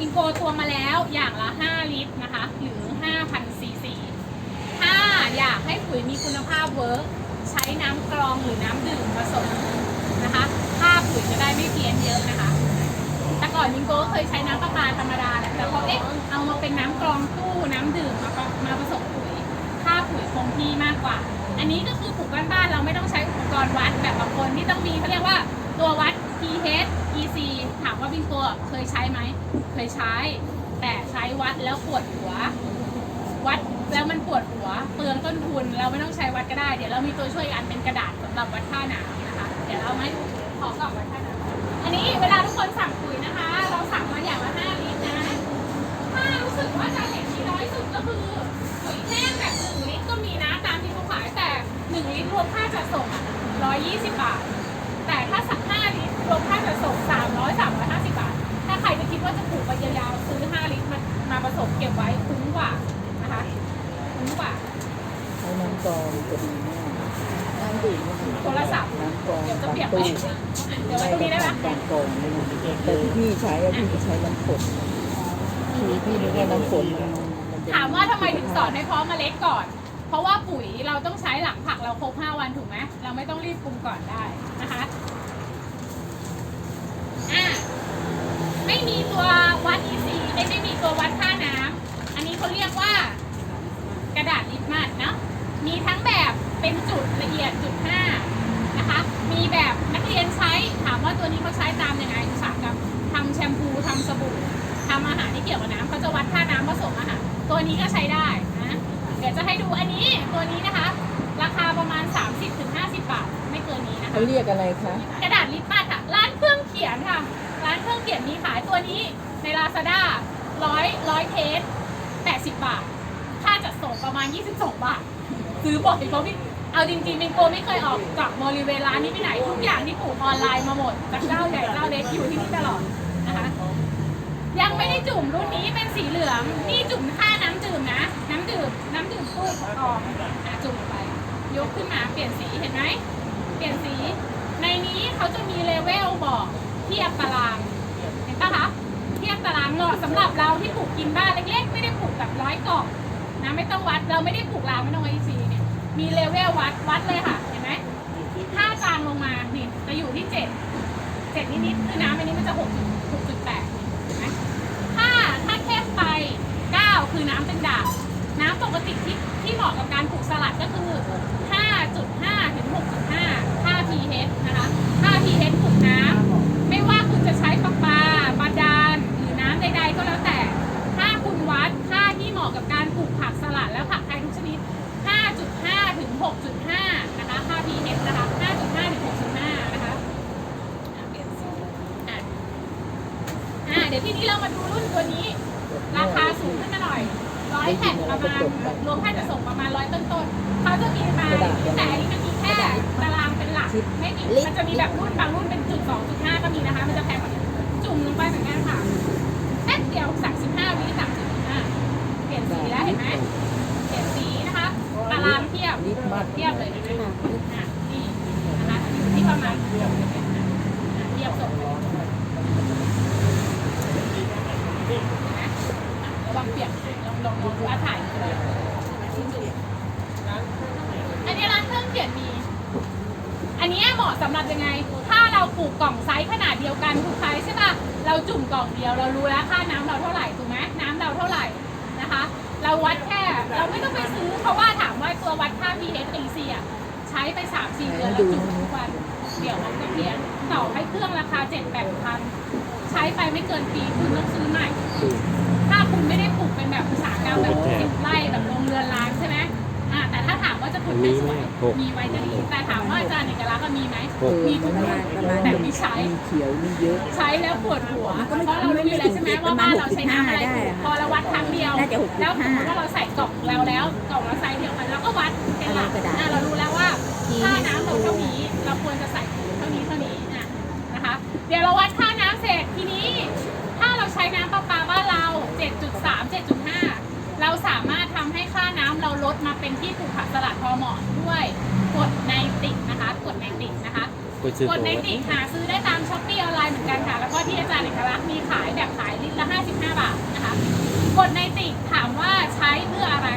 วิงโกตัวมาแล้วอย่างละ 5 ลิตรนะคะ หรือ 5,000ซีซีถ้าอยากให้ปุ๋ยมีคุณภาพเวิร์กใช้น้ำกรองหรือน้ำดื่มผสมนะคะค่าปุ๋ยจะได้ไม่เพี้ยนเยอะนะคะ แต่ก่อนวิงโกก็เคยใช้น้ำประปาธรรมดาแหละแต่พอเอ๊ะเอามาเป็นน้ำกรองตู้น้ำดื่มมามาผสมปุ๋ยค่าปุ๋ยคงที่มากกว่า อันนี้ก็คือปลูกบ้านๆเราไม่ต้องใช้อุปกรณ์วัดแบบบางคนที่ต้องมีเขาเรียกว่าตัววัด pH EC ถามว่าบิงโกเคยใช้ไหม เคยใช้ แต่ใช้วัดแล้วปวดหัว วัดแล้วมันปวดหัว เปลืองต้นทุน เราไม่ต้องใช้วัดก็ได้ เดี๋ยวเรามีตัวช่วยกันเป็นกระดาษสำหรับวัดค่าหน้ำนะคะ เดี๋ยวเราไม่ขอกล่องวัดค่าหน้ำอันนี้เวลาทุกคนสั่งปุ๋ยนะคะ เราสั่งมาอย่างละ5ลิตรนะ ถ้ารู้สึกว่าจะเห็นที่น้อยสุดก็คือปุ๋ยแห้งแบบหนึ่งลิตรก็มีนะตามที่เขาขายแต่หนึ่งลิตรรวมค่าจัดส่งอะร้อยยี่สิบบาท แต่ถ้าสักห้าลิต รรวมค่าจัดส่งสามร้อยสามร้อยห้าสิบบาท ถ้าใครจะคิดว่าจะปลูกไปยาวๆซื้อห้าลิตรมามาผสมเก็บไว้คุ้มกว่านะคะคุ้มกว่าใช้น้ำกรองจะดีมากน้ำดื่มก็ดีโทรศัพท์น้ำกรองเดี๋ยวจะตามเปียกไหมตู้เดี๋ยวไว้ตรงนี้ได้ไหมการกรองนี่มันแต่ที่พี่ใช้อะพี่ใช้น้ำฝนคือพี่นึกว่าน้ำฝนมันมันจะถามว่าทำไมถึงสอนให้เพาะเมล็ดก่อน เพราะว่าปุ๋ยเราต้องใช้หลังผักเราครบ 5 วันถูกไหมเราไม่ต้องรีบปรุงก่อนได้นะคะอะ ไม่มีตัววัด EC ไม่ได้มีตัววัดค่าน้ำอันนี้เขาเรียกว่า กระดาษลิปมัดเนาะมีทั้งแบบเป็นจุดละเอียดจุด5นะคะ มีแบบนักเรียนใช้ถามว่าตัวนี้เขาใช้ตามยังไงอุตสาหกรรมทำแชมพูทำสบู่ทำอาหารที่เกี่ยวกับน้ำเขาจะวัดค่าน้ำผสมอาหารตัวนี้ก็ใช้ได้นะเดี๋ยวจะให้ดูอันนี้ตัวนี้นะคะ ราคาประมาณ 30-50 บาท ไม่เกินนี้นะคะ เขาเรียกอะไรคะ กระดาษลิปมัดค่ะ ร้านเครื่องเขียนค่ะ ร้านเครื่องเขียนมีขายตัวนี้ใน Lazada ร้อยร้อยเทส80 บาท ค่าจัดส่งประมาณ 22 บาท ซื้อบ่อยเพราะพี่เอาจริงๆมินโกไม่เคยออกจากบริเวณร้านนี้ไปไหน ทุกอย่างที่ปลูกออนไลน์มาหมดจากเจ้าใหญ่เจ้าเล็กอยู่ที่นี่ตลอดนะคะยังไม่ได้จุ่มรุ่นนี้เป็นสีเหลืองนี่จุ่มค่าน้ำดื่มนะ น้ำดื่มน้ำดื่มพูดออกอะจุ่มลงไป ยกขึ้นมาเปลี่ยนสีเห็นไหมเปลี่ยนสีในนี้เขาจะมีเลเวลบอก เทียบตาราง เห็นปะคะ เทียบตารางเหมาะสำหรับเราที่ปลูกกินบ้านเล็กๆ ไม่ได้ปลูกแบบร้อยกล่องนะไม่ต้องวัดเราไม่ได้ปลูกรางไม่ต้องไอซีเนี่ยมีเลเวลวัดวัดเลยค่ะ เห็นไหมถ้าจางลงมานี่จะอยู่ที่เจ็ดเจ็ดนิดๆคือน้ำอันนี้มันจะหกหกจุดแปดเห็นไหมถ้าถ้าเข้มไป9คือน้ำเป็นด่างน้ำปกติที่ที่เหมาะกับการปลูกสลัดก็คือ 5.5 ถึง 6.5ค่า pH นะคะค่า pH ปลูกน้ำ ไม่ว่าคุณจะใช้ประปาบาดาลหรือน้ำใด ๆ ก็แล้วแต่ ถ้าคุณวัดค่าที่เหมาะกับการปลูกผักสลัดและผักไทยทุกชนิด 5.5 ถึง 6.5 นะคะ ค่า pH นะคะ 5.5 ถึง 6.5 นะคะอะเปลี่ยนสีอะอ่าเดี๋ยวทีนี้เรามาดูรุ่นตัวนี้ ราคาสูงขึ้นมาหน่อย ร้อยแผ่นประมาณ รวมค่าจะส่งประมาณร้อยต้นๆเขาจะมีมาแต่อันนี้มันมีแค่ตาราง ไม่มีมันจะมีแบบรุ่นบางรุ่นเป็นจุดสองจุดห้าก็มีนะคะ มันจะแพงกว่านี้จุ่มลงไปเหมือนกันค่ะแป๊บเดียวสามสิบห้าวิสามสิบห้าเปลี่ยนสีแล้วเห็นไหมเปลี่ยนสีนะคะตารางเทียบลิปมัดเทียบเลยเห็นไหมอะนี่นะคะอยู่ที่ประมาณเทียบอะเทียบส่งไประวังเปียกลองลองลองดูอาถ่ายดูเลยอันนี้ร้านเครื่องเขียนมี อัน นี้เหมาะสำหรับยังไง ถ้าเราปลูกกล่องไซส์ขนาดเดียวกันทุกไซส์ใช่ป่ะเราจุ่มกล่องเดียวเรารู้แล้วค่าน้ำเราเท่าไหร่ถูกไหมน้ำเราเท่าไหร่นะคะ เราวัดแค่เราไม่ต้องไปซื้อเพราะว่าถามว่าตัววัดค่า pH ตีเสียใช้ไปสามสี่เดือนแล้วจุ่มทุกวันเดี๋ยวมันก็เพี้ยนต่อให้เครื่องราคาเจ็ดแปดพันใช้ไปไม่เกินปีคุณต้องซื้อใหม่ ถ้าคุณไม่ได้ปลูกเป็นแบบอุตสาหกรรมแบบสิบไร่แบบโรงเรือนร้างใช่ไหมอ่าแต่ถ้า ถามว่าจะปลูกให้สวยมีไว้จะดีแต่ถามว่าอาจารย์เอกลักษณ์อะมีไหมเออมีทุกมันรุ่นประมาณแต่ไม่ใช้มีเขียวมีเยอะ ใช้แล้วปวดหัวเพราะเรารู้อยู่แล้วใช่ไหมว่าบ้านเราใช้น้ำอะไรพอเราวัดครั้งเดียวน่าจะ65แล้วสมมติว่าเราใส่กล่องเราแล้วกล่องเราไซส์เดียวกันเราก็วัดเป็นหลักเอากระดาษอะเรารู้แล้วว่าค่าน้ำเราเท่านี้เราควรจะใส่เท่านี้เท่านี้อะนะคะ เดี๋ยวเราวัดค่าน้ำเสร็จทีนี้ ถ้าเราใช้น้ำประปาบ้านเรา 7.3 7.5 เราสามารถทำให้ค่าน้ำเราลดมาเป็นที่ปลูกผักสลัดพอเหมาะด้วยกดในติกนะคะกดในติกนะคะไปซื้อกดในติกหาซื้อได้ตามช้อปปี้ออนไลน์เหมือนกันค่ะ แล้วก็ที่อาจารย์เอกลักษณ์มีขายแบบขายลิตรละ 55บกฎในติกถามว่าใช้เพื่ออะไร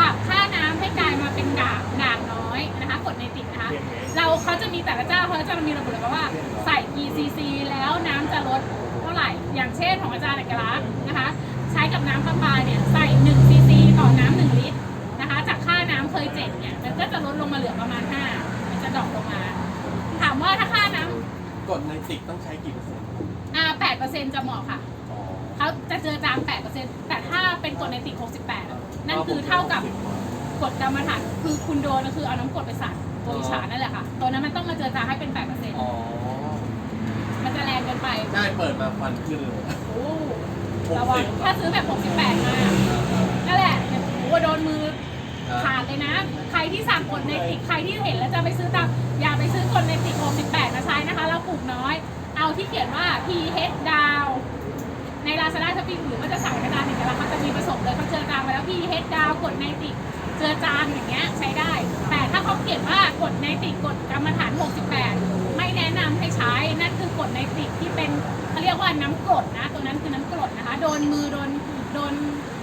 ปรับค่าน้ำให้กลายมาเป็นด่างด่างน้อยนะคะกฎในติกนะคะเราเขาจะมีแต่ละเจ้าเขาจะมีระบุเลยว่าใส่กี่ซีซีแล้วน้ำจะลดเท่าไหร่ อย่างเช่นของอาจารย์เอกลักษณ์นะคะ ใช้กับน้ำประปาเนี่ยใส่1ซีซีต่อน้ำหนึ่งลิตรนะคะ จากค่าน้ำเคยเจ็ดเนี่ยมันก็จะลดลงมาเหลือประมาณ5มันจะดรอปลงมา ถามว่าถ้าค่าน้ำกดในติกต้องใช้กี่เปอร์เซ็นต์อ่า8เปอร์เซ็นต์จะเหมาะค่ะ อ๋อเขาจะเจอจาง8เปอร์เซ็นต์แต่ถ้าเป็นกรดในติก68อะนั่นคือเท่ากับกรดกรรมฐานคือคุณโดนก็คือเอาน้ำกรดไปใส่ตัวอิชานั่นแหละค่ะตัวนั้นมันต้องมาเจอจางให้เป็น8เปอร์เซ็นต์อ๋อมันจะแรงเกินไป ได้เปิดมาควันขึ้นเลยโอ้ ระวังถ้าซื้อแบบ 68 มานั่นแหละเนี่ยโอ้โดนมือขาดเลยนะ ใครที่สั่งกดในติกใครที่เห็นแล้วจะไปซื้อตามอย่าไปซื้อกดในติก68 มาใช้นะคะแล้วปลูกน้อย เอาที่เขียนว่า pH down ใน Lazada ช้อปปี้หรือว่าจะสั่งกระดาษเนี่ยแล้วเขาจะมีผสมเลยเขาเจอจางไปแล้ว pH down กดในติกเจอจางอย่างเงี้ยใช้ได้ แต่ถ้าเขาเขียนว่ากดในติกกดกรรมฐาน 68 ไม่แนะนำให้ใช้นั่นคือกดในติกที่เป็นเขาเรี ยกว่าน้ำกรดนะตัวนั้นคือน้ำกรดนะคะ โดนมือโดนโดน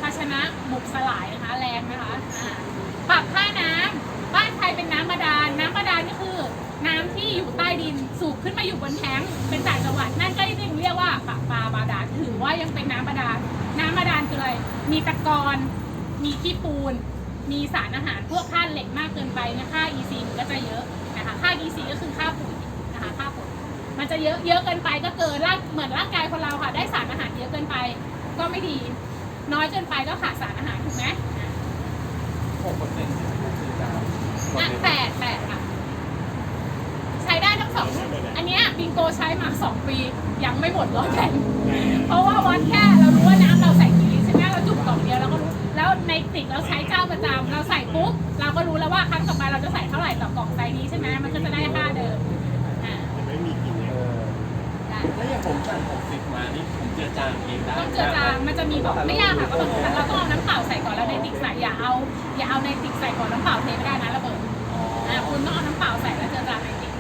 ภาชนะบุกสลายนะคะแรงนะคะอ่าปรับค่าน้ำบ้านใครเป็นน้ำบาดาลน้ำบาดาลก็คือ น้ำที่อยู่ใต้ดินสูบขึ้นมาอยู่บนแท้งเป็นต่างจังหวัดนั่นก็ยังเรียกว่าปะปาบาดาลถือว่ายังเป็นน้ำบาดาลน้ำบาดาลคืออะไรมีตะกอนมีขี้ปูน มีสารอาหารพวกธาตุเหล็กมากเกินไปนะค่า EC ก็จะเยอะนะคะค่า EC ก็คือค่าปุ๋ยนะคะค่าปุ๋ย มันจะเยอะเยอะเกินไปก็เกินร่างเหมือนร่างกายคนเราค่ะ ได้สารอาหารเยอะเกินไป ก็ไม่ดี น้อยเกินไปก็ขาดสารอาหารถูกไหมอะหกเปอร์เซ็นต์คือจางอะแปดแปดค่ะใช้ได้ทั้งสองอันเนี้ยบิงโกใช้มาสองปี ยังไม่หมดร้อยแผ่นเพราะว่าวัดแค่เรารู้ว่าน้ำเราใส่กี่ลิตรใช่ไหมเราจุ่มกล่องเดียวเราก็รู้แล้วในติกเราใช้เจ้าประจำเราใส่ปุ๊บเราก็รู้แล้วว่าครั้งต่อไปเราจะใส่เท่าไหร่ต่อกล่อง จอจางเองได้ต้องเจือจางมันจะมีบอกไม่ยากค่ะก็แบบเราต้องเอาน้ำเปล่าใส่ก่อนแล้วในติ๊กใส่อย่าเอาอย่าเอาในติ๊กใส่ก่อนน้ำเปล่าเทไม่ได้นะระเบิดอ่าคุณต้องเอาน้ำเปล่าใส่แล้วเจือจางในติ๊ก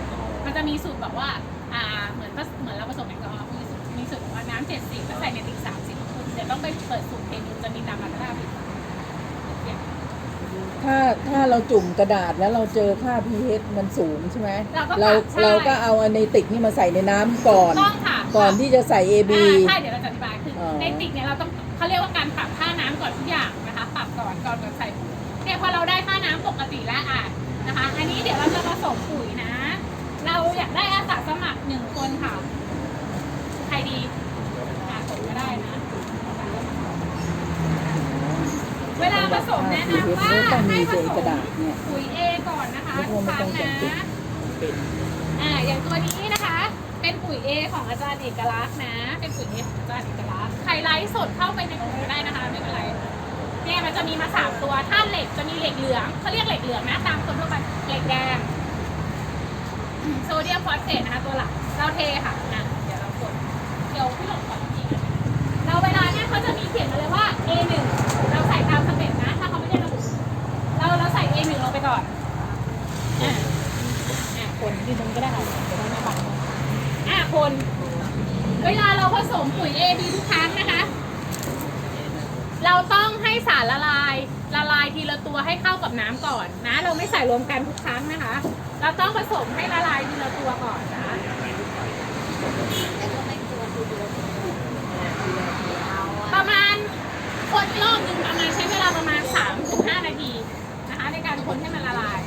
มันจะมีสูตรแบบว่าอ่าเหมือนเหมือนเราผสมแอลกอฮอล์มีสูตรมีสูตรว่าน้ำเจ็ดสิบแล้วใส่ในติ๊กสามสิบคุณเดี๋ยวต้องไปเปิดสูตรเทมิวจะมีตามมาตรฐานผิด ถ้าถ้าเราจุ่มกระดาษแล้วเราเจอค่า pH มันสูงใช่ไหมเราก็เราปรับใช่ เราก็เอาอันในติกนี่มาใส่ในน้ำก่อน ต้องค่ะก่อนที่จะใส่ AB อ่าใช่เดี๋ยวเราจะอธิบายคือออในติกเนี่ยเราต้องเขาเรียกว่าการปรับค่าน้ำก่อนทุกอย่างนะคะปรับก่อนก่อนก่อนใส่ปุ๋ยเนี่ยพอเราได้ค่าน้ำปกติแล้วอะนะคะ อันนี้เดี๋ยวเราจะผสมปุ๋ยนะ เราอยากได้อาสาสมัครหนึ่งคนค่ะ ใครดีอ่าผมก็ได้นะ เวลาผสมแนะนำว่าให้ผใส่สกระมดาษเนี่ยปุ๋ย A ก่อนนะคะทุกครั้งนะอ่าอย่างตัวนี้นะคะ เป็นปุ๋ย A ของอาจารย์เอกลักษณ์นะ เป็นปุ๋ย A ของอาจารย์เอกลักษณ์ใครไลฟ์สดเข้าไปในกลุ่มก็ได้นะคะไม่เป็นไรเนี่ยมันจะมีมาสามตัวถ้าเหล็กจะมีเหล็กเหลืองเขาเรียกเหล็กเหลืองนะตามคนทั่วไปเหล็กแดงโซเดียมฟอสเฟตนะคะตัวหลักเราเทค่ะอะเดี๋ยวเรากดเดี๋ยวพี่หลงขอจริงๆนะเราเวลาเนี่ยเขาจะมีเขียนมาเลยว่า A1 ก่อนอะอะคนที่ตรงก็ได้ค่ะเดี๋ยวเรามาบังอะคน เวลาเราผสมปุ๋ย A B ทุกครั้งนะคะ เราต้องให้สารละลาย ละลายทีละตัวให้เข้ากับน้ำก่อนนะ เราไม่ใส่รวมกันทุกครั้งนะคะ เราต้องผสมให้ละลายทีละตัวก่อนนะคะ ประมาณคนรอบหนึ่งประมาณใช้เวลาประมาณ3ถึง5นาทีนะคะ ในการคนให้มันละลาย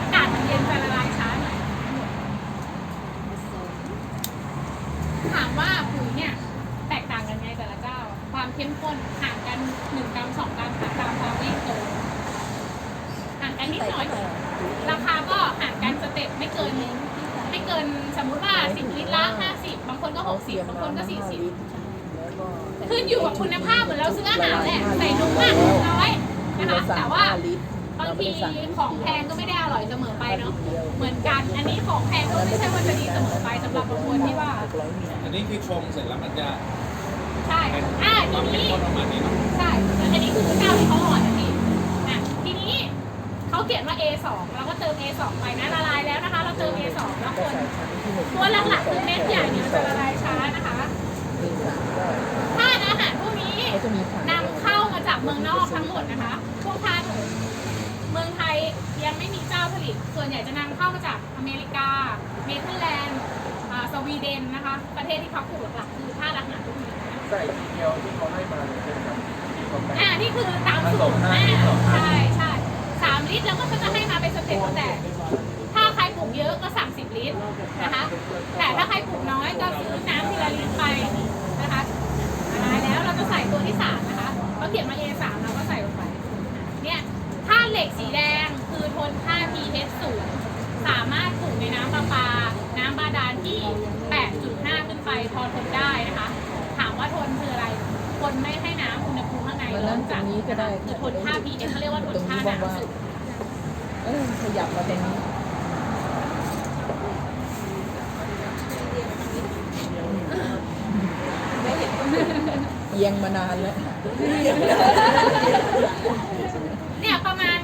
อากาศมันเย็นจะละลายช้าหน่อยถามว่าปุ๋ยเนี่ย แตกต่างกันไงแต่ละเจ้า ความเข้มข้นห่างกัน1กรัม2กรัมค่ะตามความวิ่งโตห่างกันนิดหน่อย ราคาก็ห่างกันสเต็ปไม่เกินไม่เกินสมมุติว่า 10 ลิตรละ50 บางคนก็ 60 บางคนก็ 40 ขึ้นอยู่กับคุณภาพเหมือนเรา ซื้ออาหารแหละใส่นมมากนมน้อยนะคะแต่ว่าบางทีของแพงก็ไม่ได้อร่อยเสมอไปเนาะเหมือนกัน อันนี้ของแพงก็ไม่ใช่ว่าจะดีเสมอไปสำหรับบางคนที่ว่า อันนี้คือชงเสร็จแล้วมันจะใช่อ่าทีนี้ใช่อันนี้คือเจ้าที่เขาอ่อนนะพี่อะทีนี้เขาเขียนว่า A2 เราก็เติม A2 ไปนะละลายแล้วนะคะ เราเติม A2 แล้วคนตัวหลักๆคือเม็ดใหญ่เนี่ยจะละลายช้านะคะธาตุอาหารพวกนี้นำ มืองนอกทั้งหมดนะคะพวกท่าถุงเมืองไทยยังไม่มีเจ้าผลิต ส่วนใหญ่จะนำเข้ามาจากอเมริกา เนเธอร์แลนด์อ่าสวีเดนนะคะ ประเทศที่เขาปลูกหลักๆคือท่าตุอาหารพวกนี้นะใส่ทีเดียวที่เขาให้มาเลยใช่ไหมครับที่เขาแบ่งอ่านี่คือตามสูตรผสมห้าอ่าลิตรต่อครั้งใช่ใช่สามลิตรแล้วก็จะให้มาเป็นสเต็ปแต่ ถ้าใครปลูกเยอะก็30ลิตรนะคะ แต่ถ้าใครปลูกน้อยก็ซื้อน้ำทีละลิตรไปนะคะละลายแล้วเราจะใส่ตัวที่สามนะคะ เขียนมา A3 เราก็ใส่ลงไป เนี่ยธาเหล็กสีแดงคือทนค่า pH สูง สามารถปลูกในน้ำประปา น้ำบาดาลที่ 8.5 ขึ้นไปพอทนได้นะคะ ถามว่าทนคืออะไร ทนไม่ให้น้ำอุณหภูมิข้างในมาร้อนั่นงตรจัดงนี้ก็ได้คือทนค่า pH เขาเรียกว่าทนค่าน้ำสูงเออขยับมาตรงนี้เอียงมานานแล้ว เนี่ยประมาณ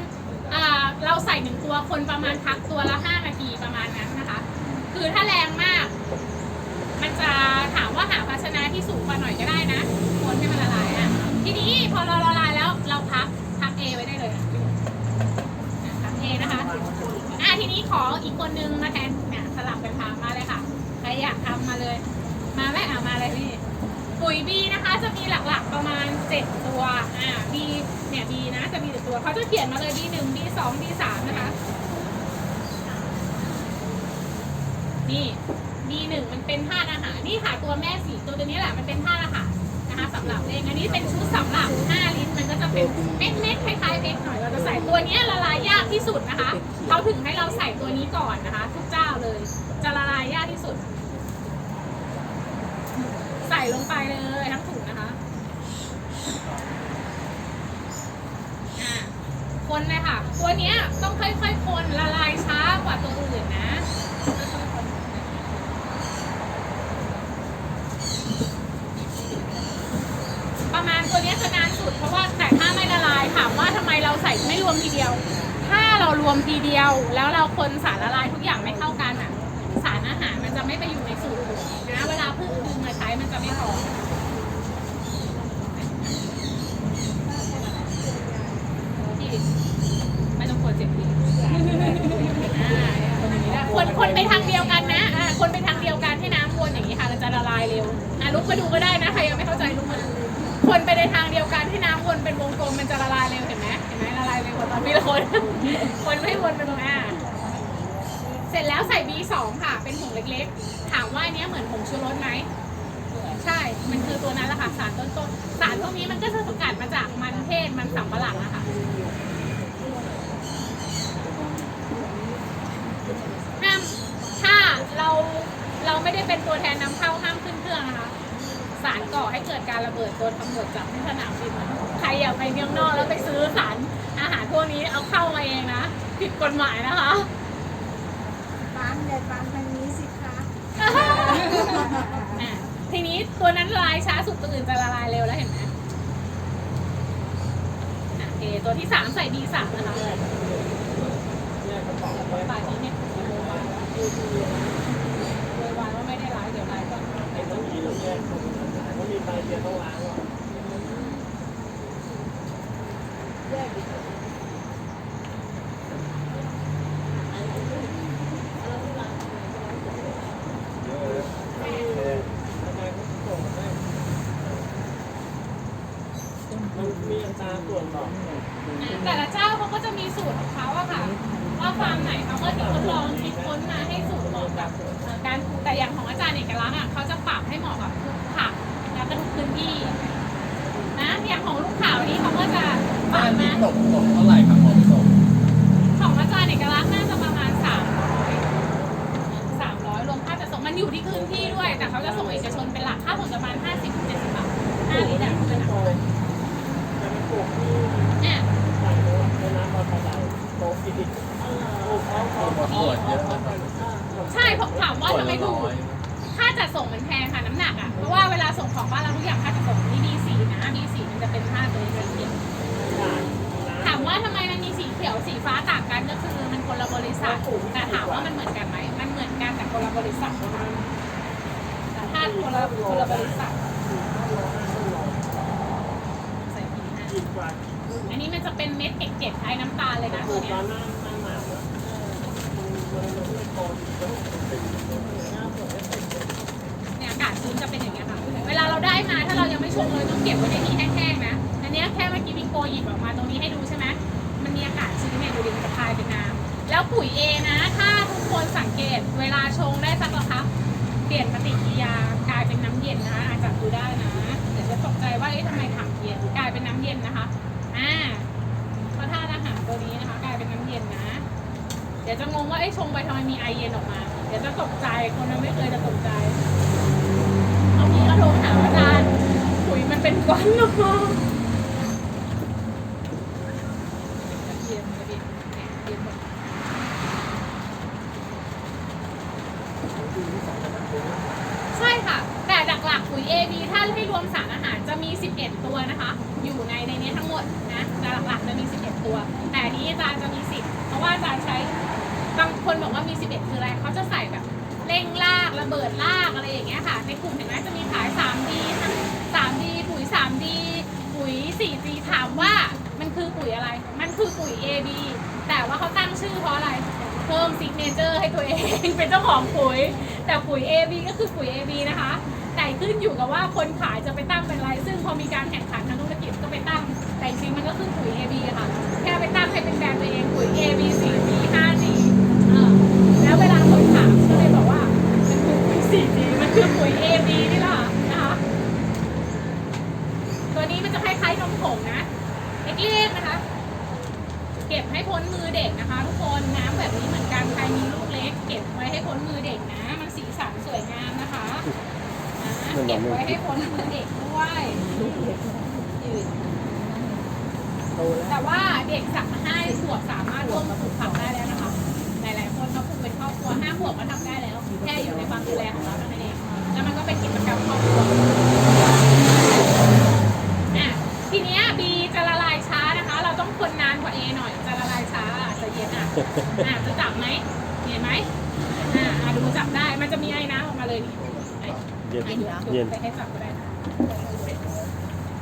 เราใส่หนึ่งตัวคนประมาณพักตัวละห้านาทีประมาณนั้นนะคะ คือถ้าแรงมาก มันจะถามว่าหาภาชนะที่สูงกว่าหน่อยก็ได้นะคนให้มันละลายอะทีนี้พอเราละลายแล้วเราพักพักเอไว้ได้เลยพักเอนะคะอะทีนี้ขออีกคนนึงมาแทนเนี่ยสลับกันทำมาเลยค่ะใครอยากทำมาเลย มาแม่อะมาเลยพี่ ปุ๋ย B นะคะจะมีหลักๆประมาณ 7 ตัว อ่า B เนี่ย B นะจะมีแต่ตัวเขาจะเขียนมาเลย B1 B2 B3 นะคะ นี่ B1 มันเป็นธาตุอาหารนี่ค่ะตัวแม่สีตัวตัวนี้แหละมันเป็นธาตุอาหารนะคะสำหรับเลงอันนี้เป็นชุดสำหรับ 5 ลิตรมันก็จะเป็นเม็ดๆคล้ายๆเพชรหน่อยเราจะใส่ตัวนี้ละลายยากที่สุดนะคะเขาถึงให้เราใส่ตัวนี้ก่อนนะคะ ทุกเจ้าเลย จะละลายยากที่สุด ลงไปเลยทั้งถุงนะคะคนเลยค่ะ ตัวเนี้ยต้องค่อยๆคนละลายช้ากว่าตัวอื่นนะประมาณตัวนี้จะนานสุดเพราะว่าแต่ถ้าไม่ละลายถามว่าทำไมเราใส่ไม่รวมทีเดียว ถ้าเรารวมทีเดียว แล้วเราคนสารละลายทุกอย่างไม่เข้ากันอะ สารอาหารมันจะไม่ไปอยู่ในสูตรนะ เวลาพึ่งดึงมาใช้มันจะไม่พอที่ไม่ต้องกลัวเจ็บดีอ่า คนไปทางเดียวกันนะอ่าคนไปทางเดียวกันให้น้ำวนอย่างนี้ค่ะมันจะละลายเร็วอะลุกมาดูก็ได้นะใครยังไม่เข้าใจลุกมาดูคนไปในทางเดียวกันให้น้ำวนเป็นวงกลมมันจะละลายเร็วเห็นไหมเห็นไหมละลายเร็วกว่าตอนพี่ละคน คนไม่วนเป็นตรงอ่าเสร็จแล้วใส่ B2 ค่ะ เป็นผงเล็กๆ ถามว่าอันเนี้ยเหมือนผงชูรสไหม ใช่ มันคือตัวนั้นแหละค่ะ สารต้นๆ สารพวกนี้มันก็จะสกัดมาจากมันเทศ มันสำปะหลังอะค่ะ ห้าม ถ้าเราเรา ไม่ได้เป็นตัวแทนนำเข้าห้ามขึ้นเครื่องนะคะสารก่อให้เกิดการระเบิดโดนตำรวจจับที่สนามบินนะใครอยากไปเมืองนอกแล้วไปซื้อสารอาหารพวกนี้เอาเข้ามาเองนะผิดกฎหมายนะคะร้านเด็ดร้านทางนี้สิคะอะทีนี้ตัวนั้นละลายช้าสุดตัวอื่นจะละลายเร็วแล้วเห็นไหมอะโอเคตัวที่สามใส่ B3 นะคะป่านนี้เนี่ยโวยวายว่าไม่ได้ไลฟ์เดี๋ยวไลฟ์ก่ อ นอะแต่ละเจ้าเขาก็จะมีสูตรของเขาอะค่ะ ว่าฟาร์มไหนเขาก็จะทดลองคิดค้นมาให้สูตรเหมาะกับการปลูกแต่อย่างของอาจารย์เอกลักษณ์อะเขาจะปรับให้เหมาะกับทุกผักและก็ทุกพื้นที่นะอย่างของลูกขาวนี่เขาก็จะปรับนนี้มตกตกเท่าไหร่ครับผมส่งของอาจารย์เอกลักษณ์น่าจะประมาณสามร้อยสามร้อยรวมค่าจัดส่งมันอยู่ที่พื้นที่ด้วย แต่เขาจะส่งเอกชนเป็นหลักค่าส่งประมาณห้าสิบเจ็ดสิบบาทห้าลิตรอะเป็นห ลักอะขวดเยอะนะครับใช่เพราะถามว่าทำไมถูร้กค่าจัดส่งมันแพงค่ะน้ำหนักอะ เพราะว่าเวลาส่งของบ้านเราทุกอย่างค่าจัดส่งนี่ B4 นะ B4 มันจะเป็นค่าตัวนี้สีเขียวถามว่าทำไมมันมีสีเขียวสีฟ้าต่างกันก็คือมันคนละบริษัทแต่ถามว่ามันเหมือนกันไหมมันเหมือนกันแต่คนละบริษัทแต่ถ้าคนละคนละบริษัทใส่ปีห้า อันนี้มันจะเป็นเม็ดเกล็ดๆคล้ายน้ำตาลเลยนะตัวเนี้ยเนี่ยอากาศชื้นจะเป็นอย่างเงี้ยค่ะ เวลาเราได้มาถ้าเรายังไม่ชงเลยต้องเก็บไว้ในที่แห้งๆนะ อันเนี้ยแค่เมื่อกี้พี่โกหยิบออกมาตรงนี้ให้ดูใช่ไหมมันมีอากาศชื้นเนี่ยดูดิมันจะคายเป็นน้ำแล้วปุ๋ยเอนะ ถ้าทุกคนสังเกตเวลาชงได้สักละครับเปลี่ยนปฏิกิริยากลายเป็นน้ำเย็นนะคะอาจจะดูได้นะ เดี๋ยวจะตกใจว่าเอ๊ะทำไมถัง เย็นกลายเป็นน้ำเย็นนะคะอ่าเพราะธาตุอาหารตัวนี้นะคะ กลายเป็นน้ำเย็นนะ เดี๋ยวจะงงว่าเอ๊ะชงไปทำไมมีไอเย็นออกมา เดี๋ยวจะตกใจคนยังไม่เคยจะตกใจเอาพี่ก็โทรหาอาจารย์ปุ๋ยมันเป็นก้อนออกมาเย็นเลยดิเย็นหมดใช่ค่ะ แต่หลักๆปุ๋ย AB ถ้าให้รวมสารอาหาร จะมี 11 ตัวนะคะ อยู่ในในนี้ทั้งหมดนะแต่หลักๆจะมี 11 ตัว แต่นี้อาจารย์จะมี 10 เพราะว่าอาจารย์ใช้บางคนบอกว่ามี 11 คืออะไรเขาจะใส่แบบเร่งลากระเบิดลากอะไรอย่างเงี้ยค่ะ ในกลุ่มเห็นไหมจะมีขาย 3D ทั้ง 3D ปุ๋ย 3D ปุ๋ย 4D ถามว่ามันคือปุ๋ยอะไร มันคือปุ๋ย AB แต่ว่าเขาตั้งชื่อเพราะอะไรเพิ่มซิกเนเจอร์ให้ตัวเองเป็นเจ้าของปุ๋ย แต่ปุ๋ย AB ก็คือปุ๋ย AB นะคะ ขึ้นอยู่กับว่าคนขายจะไปตั้งเป็นอะไร ซึ่งพอมีการแข่งขันทางธุรกิจก็ไปตั้ง น้ำเย็นไปให้จับก็ได้นะ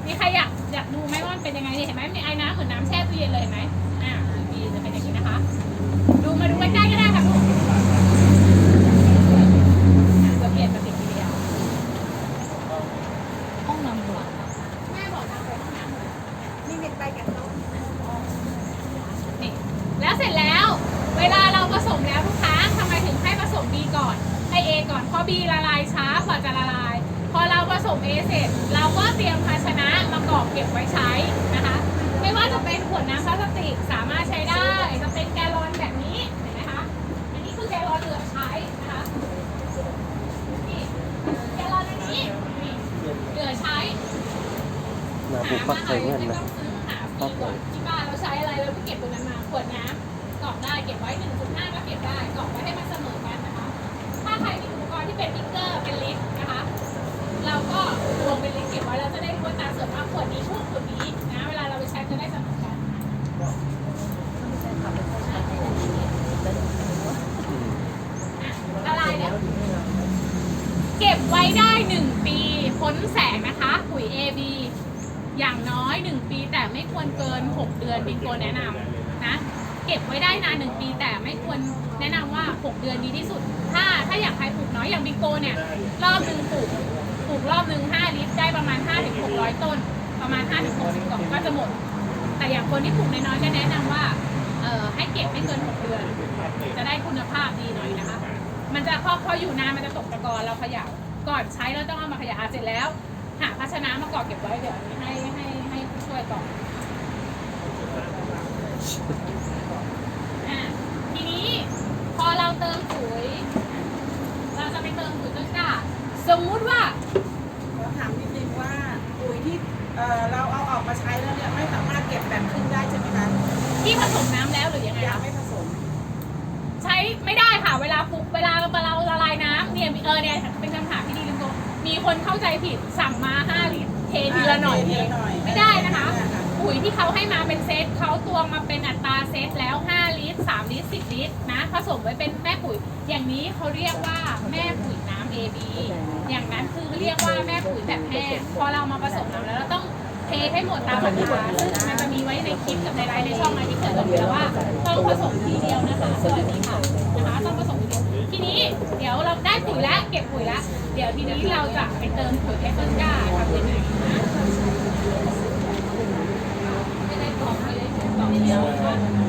มีใครอยากอยากดูไหมว่ามันเป็นยังไงเนี่ยเห็นไหมมีไอ้น้ำเหมือนน้ำแช่ตู้เย็นเลยเห็นไหมอ่าบีจะเป็นอย่างนี้นะคะ ดูมาดูใกล้ๆก็ได้ค่ะลูกอะจะเปลี่ยนปฏิกิริยาห้องน้ำหวานแม่บอกทางไปห้องน้ำหน่อยนี่เป็นใบกับต้นนี่แล้วเสร็จแล้ว เวลาเราผสมแล้วทุกครั้งทำไมถึงให้ผสม B ก่อนให้ A ก่อนเพราะ B ละลายช้ากว่าจะละลาย พอเราผสม A เสร็จเราก็เตรียมภาชนะมากรอกเก็บไว้ใช้นะคะ ไม่ว่าจะเป็นขวดน้ำพลาสติกสามารถใช้ได้ จะเป็นแกลลอนแบบนี้เห็นไหมคะ อันนี้คือแกลลอนเหลือใช้นะคะนี่แกลลอนอันนี้นี่เหลือใช้หาบุกปัมาหใส่เงินไม่นะต้องซื้อหาฟรีก่อนที่บ้านเราใช้อะไรเราก็เก็บตรงนั้นมาขวดน้ำกรอกได้เก็บไว้1.5ก็เก็บได้กรอกไว้ให้มันเสมอกันนะคะ ถ้าใครมีอุปกรณ์ที่เป็นบิ๊กเกอร์เป็นลิตรนะคะ เราก็รวมเป็นลิตรเก็บไว้เราจะได้รู้ว่าตาเสริมว่าขวดนี้ช่วงขวดนี้นะ เวลาเราไปใช้จะได้เสมอกัน อะละลายแล้ว เก็บไว้ได้ 1 ปีพ้นแสงนะคะ ปุ๋ย AB อย่างน้อย 1 ปีแต่ไม่ควรเกิน 6เดือนบิงโกแนะนำนะ เก็บไว้ได้นาน1ปี แต่ไม่ควรแนะนำว่า 6 เดือนดีที่สุด ถ้าถ้าอยากใครปลูกน้อยอย่างบิงโกเนี่ย รอบหนึ่งปลูกปลูกรอบหนึ่ง5ลิตรได้ประมาณ 5-600 ต้น ประมาณ 5-60กล่องก็จะหมด แต่อย่างคนที่ปลูกน้อยๆก็แนะนำว่าเอ่อให้เก็บไม่เกิน 6 เดือน จะได้คุณภาพดีหน่อยนะคะ มันจะพอพออยู่นานมันจะตกตะกอนเราเขย่าก่อนใช้เราต้องเอามาเขย่าอะเสร็จแล้ว หาภาชนะมากรอกเก็บไว้เดี๋ยวให้ให้ให้ผู้ช่วยกรอก อะทีนี้พอเราเติมปุ๋ยเราจะไปเติมปุ๋ยต้นกล้า สมมุติว่า ขอถามนิดนึงว่าปุ๋ยที่เอ่อเราเอาออกมาใช้แล้วเนี่ยไม่สามารถเก็บแบบขึ้นได้ใช่ไหมคะที่ผสมน้ำแล้วหรือยังไงยังคะ ไม่ผสมใช้ไม่ได้ค่ะเวลาปลุกเวลาเราละลายน้ำเนี่ยเออเนี่ยเป็นคำถามที่ดีลุงโตมีคนเข้าใจผิดสั่งมา 5 ลิตรเททีละหน่อยเทเอทีงละหน่อยไม่ได้นะคะไม่ได้ค่ะ ปุ๋ยที่เขาให้มาเป็นเซตเขาตวงมาเป็นอัตราเซตแล้ว 5 ลิตร 3 ลิตร 10 ลิตรนะผสมไว้เป็นแม่ปุ๋ย อย่างนี้เขาเรียกว่าแม่ปุ๋ยน้ำ AB อย่างนั้นคือเรียกว่าแม่ปุ๋ยแบบแห้งพอเรามาผสมน้ำแล้วเราต้องเทให้หมดตามอัตราซึ่งมันจะมีไว้ในคลิปกับในไลน์ในช่องนะที่เกิดบอกแล้ว่าต้องผสมทีเดียวนะคะสวัสดีค่ะนะคะต้องผสมทีเดียวทีนี้เดี๋ยวเราได้ปุ๋ยแล้วเก็บปุ๋ยแล้วเดี๋ยวทีนี้เราจะไปเติมปุ๋ยเอสเซนก้าทำยังไง Ini.